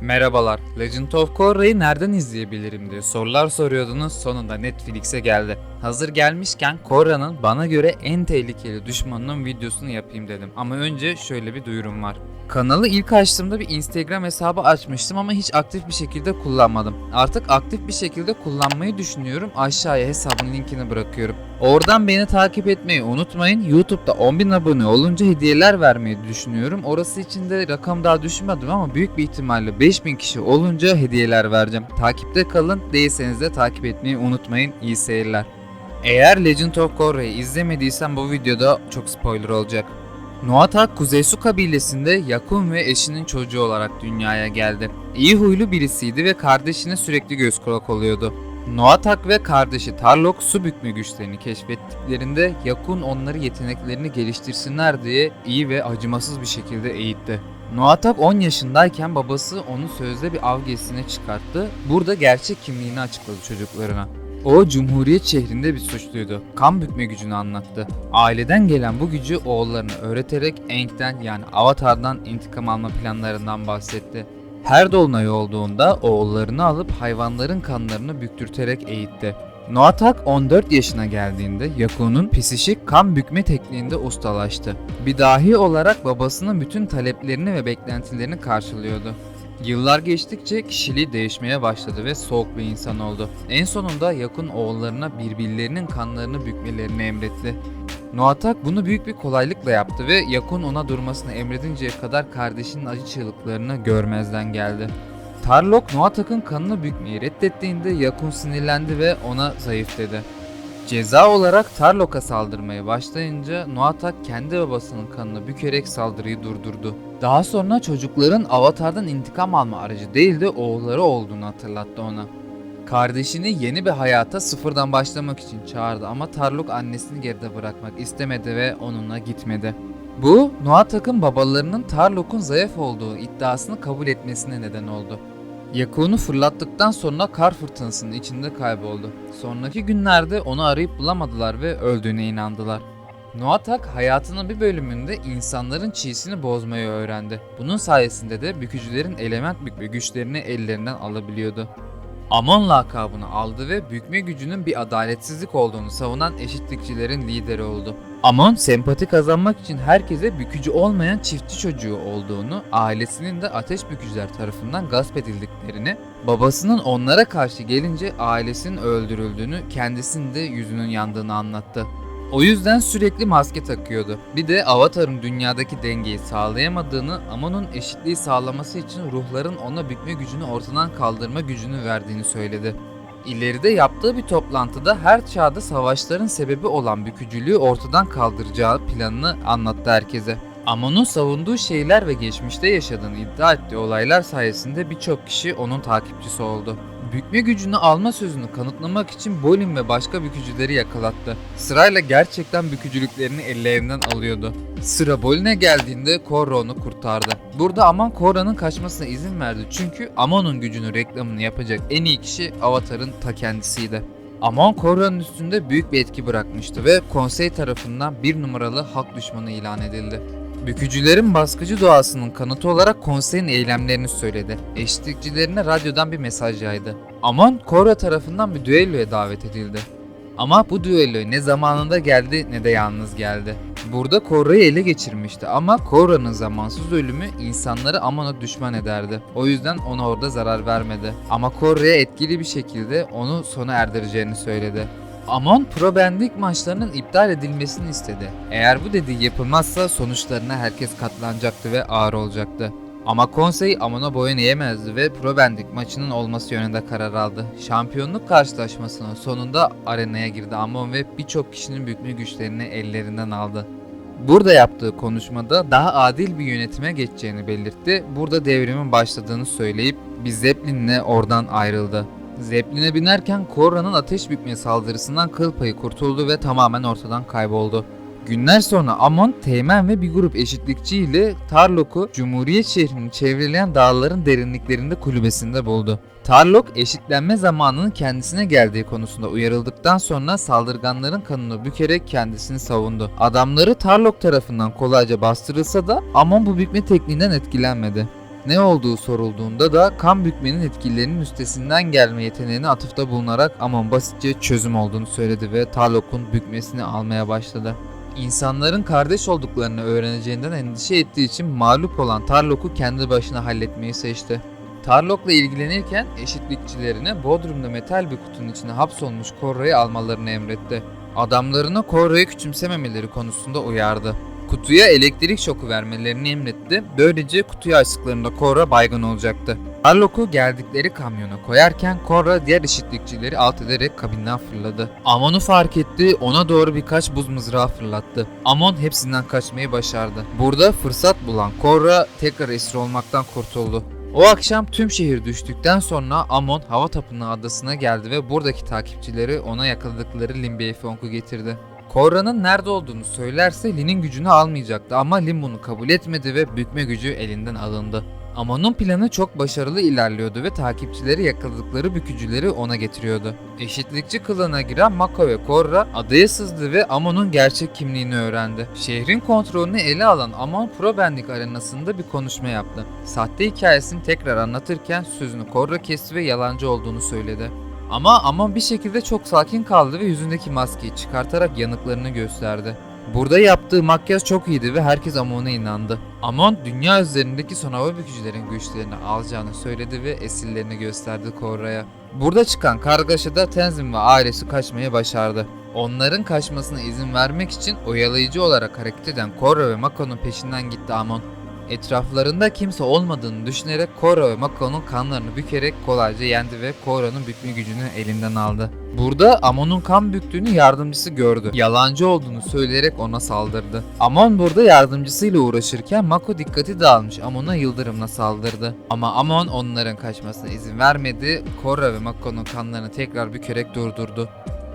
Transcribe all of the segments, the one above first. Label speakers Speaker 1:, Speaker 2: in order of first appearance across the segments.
Speaker 1: Merhabalar, Legend of Korra'yı nereden izleyebilirim diye sorular soruyordunuz. Sonunda Netflix'e geldi. Hazır gelmişken Korra'nın bana göre en tehlikeli düşmanının videosunu yapayım dedim. Ama önce şöyle bir duyurum var. Kanalı ilk açtığımda bir Instagram hesabı açmıştım ama hiç aktif bir şekilde kullanmadım. Artık aktif bir şekilde kullanmayı düşünüyorum. Aşağıya hesabın linkini bırakıyorum. Oradan beni takip etmeyi unutmayın. YouTube'da 10.000 abone olunca hediyeler vermeyi düşünüyorum. Orası için de rakam daha düşünmedim ama büyük bir ihtimalle 5000 kişi olunca hediyeler vereceğim. Takipte kalın. Değilseniz de takip etmeyi unutmayın. İyi seyirler. Eğer Legend of Korra'yı izlemediysen bu videoda çok spoiler olacak. Noatak Kuzey Su kabilesinde Yakun ve eşinin çocuğu olarak dünyaya geldi. İyi huylu birisiydi ve kardeşine sürekli göz kulak oluyordu. Noatak ve kardeşi Tarlok su bükme güçlerini keşfettiklerinde Yakun onları yeteneklerini geliştirsinler diye iyi ve acımasız bir şekilde eğitti. Noatak 10 yaşındayken babası onu sözde bir av gezisine çıkarttı. Burada gerçek kimliğini açıkladı çocuklarına. O Cumhuriyet şehrinde bir suçluydu. Kan bükme gücünü anlattı. Aileden gelen bu gücü oğullarına öğreterek Aang'den yani Avatar'dan intikam alma planlarından bahsetti. Her dolunay olduğunda oğullarını alıp hayvanların kanlarını büktürterek eğitti. Noatak 14 yaşına geldiğinde Yakun'un psişik kan bükme tekniğinde ustalaştı. Bir dahi olarak babasının bütün taleplerini ve beklentilerini karşılıyordu. Yıllar geçtikçe kişiliği değişmeye başladı ve soğuk bir insan oldu. En sonunda Yakun oğullarına birbirlerinin kanlarını bükmelerini emretti. Noatak bunu büyük bir kolaylıkla yaptı ve Yakun ona durmasını emredinceye kadar kardeşinin acı çığlıklarını görmezden geldi. Tarlok Noatak'ın kanını bükmeyi reddettiğinde Yakun sinirlendi ve ona zayıf dedi. Ceza olarak Tarlok'a saldırmaya başlayınca Noatak kendi babasının kanını bükerek saldırıyı durdurdu. Daha sonra çocukların Avatar'dan intikam alma aracı değil de oğulları olduğunu hatırlattı ona. Kardeşini yeni bir hayata sıfırdan başlamak için çağırdı ama Tarlok annesini geride bırakmak istemedi ve onunla gitmedi. Bu, Noatak'ın babalarının Tarlok'un zayıf olduğu iddiasını kabul etmesine neden oldu. Yakun'u fırlattıktan sonra kar fırtınasının içinde kayboldu. Sonraki günlerde onu arayıp bulamadılar ve öldüğüne inandılar. Noatak hayatının bir bölümünde insanların çiğsini bozmayı öğrendi. Bunun sayesinde de bükücülerin element bükme güçlerini ellerinden alabiliyordu. Amon lakabını aldı ve bükme gücünün bir adaletsizlik olduğunu savunan eşitlikçilerin lideri oldu. Amon sempati kazanmak için herkese bükücü olmayan çiftçi çocuğu olduğunu, ailesinin de ateş bükücüler tarafından gasp edildiklerini, babasının onlara karşı gelince ailesinin öldürüldüğünü, kendisinin de yüzünün yandığını anlattı. O yüzden sürekli maske takıyordu. Bir de Avatar'ın dünyadaki dengeyi sağlayamadığını, Amon'un eşitliği sağlaması için ruhların ona bükme gücünü ortadan kaldırma gücünü verdiğini söyledi. İleride yaptığı bir toplantıda her çağda savaşların sebebi olan bükücülüğü ortadan kaldıracağı planını anlattı herkese. Amon'un savunduğu şeyler ve geçmişte yaşadığını iddia ettiği olaylar sayesinde birçok kişi onun takipçisi oldu. Bükme gücünü alma sözünü kanıtlamak için Bolin ve başka bükücüleri yakalattı. Sırayla gerçekten bükücülüklerini ellerinden alıyordu. Sıra Bolin'e geldiğinde Korra onu kurtardı. Burada Amon Korra'nın kaçmasına izin verdi çünkü Amon'un gücünü reklamını yapacak en iyi kişi Avatar'ın ta kendisiydi. Amon Korra'nın üstünde büyük bir etki bırakmıştı ve konsey tarafından bir numaralı halk düşmanı ilan edildi. Bükücülerin baskıcı doğasının kanıtı olarak konseyin eylemlerini söyledi. Eşitlikçilerine radyodan bir mesaj yaydı. Amon, Korra tarafından bir düelloya davet edildi. Ama bu düello ne zamanında geldi ne de yalnız geldi. Burada Korra'yı ele geçirmişti ama Korra'nın zamansız ölümü insanları Amon'a düşman ederdi. O yüzden ona orada zarar vermedi. Ama Korra'ya etkili bir şekilde onu sona erdireceğini söyledi. Amon Pro Banding maçlarının iptal edilmesini istedi. Eğer bu dediği yapılmazsa sonuçlarına herkes katlanacaktı ve ağır olacaktı. Ama konsey Amon'a boyun eğemezdi ve Pro Banding maçının olması yönünde karar aldı. Şampiyonluk karşılaşmasının sonunda arenaya girdi Amon ve birçok kişinin bükme güçlerini ellerinden aldı. Burada yaptığı konuşmada daha adil bir yönetime geçeceğini belirtti. Burada devrimin başladığını söyleyip bir Zeppelin'le oradan ayrıldı. Zeppelin'e binerken Korra'nın ateş bükme saldırısından kıl payı kurtuldu ve tamamen ortadan kayboldu. Günler sonra Amon, Teğmen ve bir grup eşitlikçi ile Tarlok'u Cumhuriyet şehrini çevreleyen dağların derinliklerinde kulübesinde buldu. Tarlok eşitlenme zamanının kendisine geldiği konusunda uyarıldıktan sonra saldırganların kanını bükerek kendisini savundu. Adamları Tarlok tarafından kolayca bastırılsa da Amon bu bükme tekniğinden etkilenmedi. Ne olduğu sorulduğunda da kan bükmenin etkilerinin üstesinden gelme yeteneğine atıfta bulunarak Amon basitçe çözüm olduğunu söyledi ve Tarlok'un bükmesini almaya başladı. İnsanların kardeş olduklarını öğreneceğinden endişe ettiği için mağlup olan Tarlok'u kendi başına halletmeyi seçti. Tarlok'la ilgilenirken eşitlikçilerine Bodrum'da metal bir kutunun içine hapsolmuş Korra'yı almalarını emretti. Adamlarına Korra'yı küçümsememeleri konusunda uyardı. Kutuya elektrik şoku vermelerini emretti. Böylece kutuyu açtıklarında Korra baygın olacaktı. Tarlok'u geldikleri kamyona koyarken Korra diğer eşitlikçileri alt ederek kabinden fırladı. Amon'u fark etti, ona doğru birkaç buz mızrağı fırlattı. Amon hepsinden kaçmayı başardı. Burada fırsat bulan Korra tekrar esir olmaktan kurtuldu. O akşam tüm şehir düştükten sonra Amon Hava Tapınağı adasına geldi ve buradaki takipçileri ona yakaladıkları Lin Beifong'u getirdi. Korra'nın nerede olduğunu söylerse Lin'in gücünü almayacaktı ama Lin bunu kabul etmedi ve bükme gücü elinden alındı. Amon'un planı çok başarılı ilerliyordu ve takipçileri yakaladıkları bükücüleri ona getiriyordu. Eşitlikçi kılığına giren Mako ve Korra adaya sızdı ve Amon'un gerçek kimliğini öğrendi. Şehrin kontrolünü ele alan Amon Pro Bendik arenasında bir konuşma yaptı. Sahte hikayesini tekrar anlatırken sözünü Korra kesti ve yalancı olduğunu söyledi. Ama Amon bir şekilde çok sakin kaldı ve yüzündeki maskeyi çıkartarak yanıklarını gösterdi. Burada yaptığı makyaj çok iyiydi ve herkes Amon'a inandı. Amon dünya üzerindeki son hava bükücülerin güçlerini alacağını söyledi ve esirlerini gösterdi Korra'ya. Burada çıkan kargaşada Tenzin ve ailesi kaçmayı başardı. Onların kaçmasına izin vermek için oyalayıcı olarak hareket eden Korra ve Mako'nun peşinden gitti Amon. Etraflarında kimse olmadığını düşünerek Korra ve Mako'nun kanlarını bükerek kolayca yendi ve Korra'nın bükme gücünü elinden aldı. Burada Amon'un kan büktüğünü yardımcısı gördü. Yalancı olduğunu söyleyerek ona saldırdı. Amon burada yardımcısıyla uğraşırken Mako dikkati dağılmış Amon'a yıldırımla saldırdı. Ama Amon onların kaçmasına izin vermedi. Korra ve Mako'nun kanlarını tekrar bükerek durdurdu.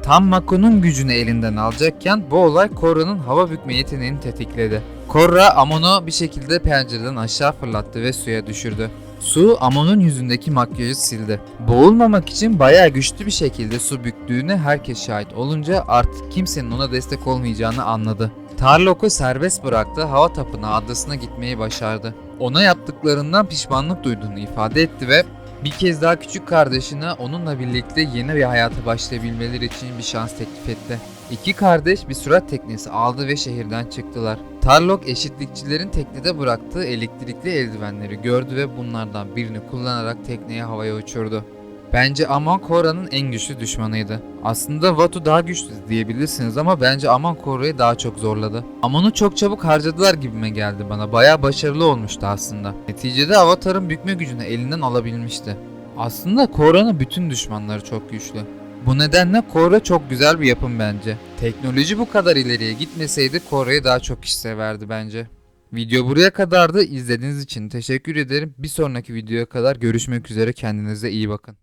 Speaker 1: Tam Mako'nun gücünü elinden alacakken bu olay Korra'nın hava bükme yeteneğini tetikledi. Korra Amon'u bir şekilde pencereden aşağı fırlattı ve suya düşürdü. Su Amon'un yüzündeki makyajı sildi. Boğulmamak için bayağı güçlü bir şekilde su büktüğüne herkes şahit olunca artık kimsenin ona destek olmayacağını anladı. Tarlok'u serbest bıraktı, hava tapınağı adasına gitmeyi başardı. Ona yaptıklarından pişmanlık duyduğunu ifade etti ve bir kez daha küçük kardeşine onunla birlikte yeni bir hayata başlayabilmeleri için bir şans teklif etti. İki kardeş bir sürat teknesi aldı ve şehirden çıktılar. Tarlok eşitlikçilerin teknede bıraktığı elektrikli eldivenleri gördü ve bunlardan birini kullanarak tekneyi havaya uçurdu. Bence Amon Korra'nın en güçlü düşmanıydı. Aslında Vatu daha güçlü diyebilirsiniz ama bence Amon Korra'yı daha çok zorladı. Amon'u çok çabuk harcadılar gibime geldi bana. Bayağı başarılı olmuştu aslında. Neticede Avatar'ın bükme gücünü elinden alabilmişti. Aslında Korra'nın bütün düşmanları çok güçlü. Bu nedenle Korra çok güzel bir yapım bence. Teknoloji bu kadar ileriye gitmeseydi Korra'yı daha çok kişi severdi bence. Video buraya kadardı. İzlediğiniz için teşekkür ederim. Bir sonraki videoya kadar görüşmek üzere. Kendinize iyi bakın.